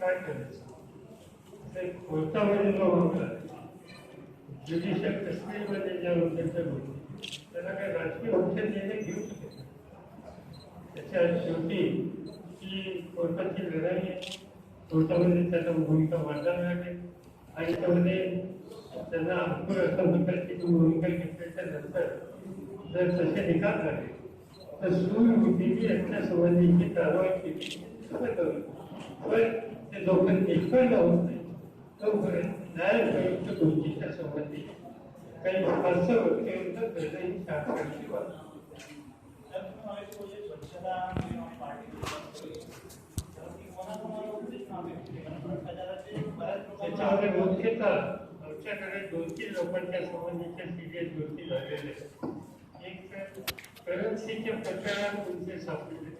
काय करायचं? ते कोर्टामध्ये जो होता ज्युडिशियल कस्टडीमध्ये ज्या लोकांच्या गोष्टी त्याला काय राजकीय पक्ष निर्णय घेऊ शकत त्याच्या शेवटी ही कोर्टाची लढाई आहे. कोर्टामध्ये त्याला भूमिका मांडावी लागेल. आणि त्यामध्ये त्यांना अंकुर असं होतं भूमिका घेतल्याच्या नंतर जर तसे निकाल झाले तर सुविभूतीची यांच्या संबंधीची कारवाई केली. तर करू. पण लोकांनी कळलं होत नाही तोपर्यंत न्याय प्रयुक्त गोष्टीच्या संबंधी बहुत हस्त वक्तव्य करण्याची शासनाची वाटत दो मुख्यतः लोकन के तीन लोकांच्या संबंधीच्या दो गोष्टी लगे आहेत एक तर करन्सीच्या प्रकारात साथ में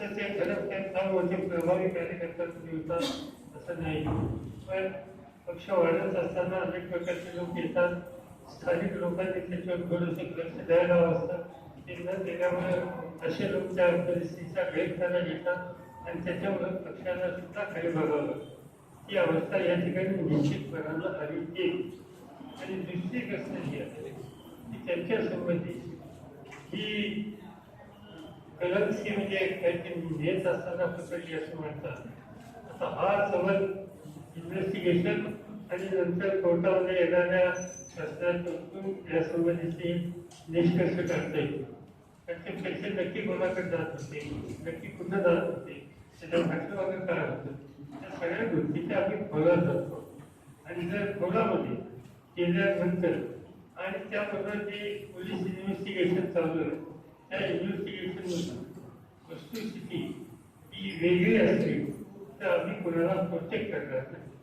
तसं ते खरंच त्यात फार प्रभावी कार्यकर्ता तुम्ही होता असं नाही. पण पक्ष वाढत असताना अनेक प्रकारचे लोक येतात. स्थानिक लोकांनी त्याच्यावर थोडंसं लक्ष द्यायला हवं असतं. ते न दिल्यामुळे असे लोक त्या परिस्थितीचा गैरफायदा घेतात आणि त्याच्यामुळे पक्षाला सुद्धा काही बघावं लागतं. ही अवस्था या ठिकाणी निश्चितपणानं आली येईल आणि दुसरी गोष्ट जी आहे ती त्यांच्यासंबंधी ही करन्सी म्हणजे काहीतरी येत असताना पकडली असं म्हणतात. आता हा समज इन्व्हेस्टिगेशन आणि नंतर कोर्टामध्ये येणाऱ्या प्रश्नांपासून या संबंधीचे निष्कर्ष काढता येईल. कारण ते पैसे नक्की कोणाकडे जात होते नक्की कुठं जात होते त्याच्या पाठीमागं काय होतं. त्या सगळ्या गोष्टीच्या आम्ही खोलात जातो आणि जर खोलामध्ये केल्यानंतर आणि त्याबरोबर जे पोलीस इन्व्हेस्टिगेशन चालू आहे त्या इन्व्हेस्टिगेशन वस्तुस्थिती ही वेगळी असते. तर आम्ही कोणाला प्रोटेक्ट करणार नाही.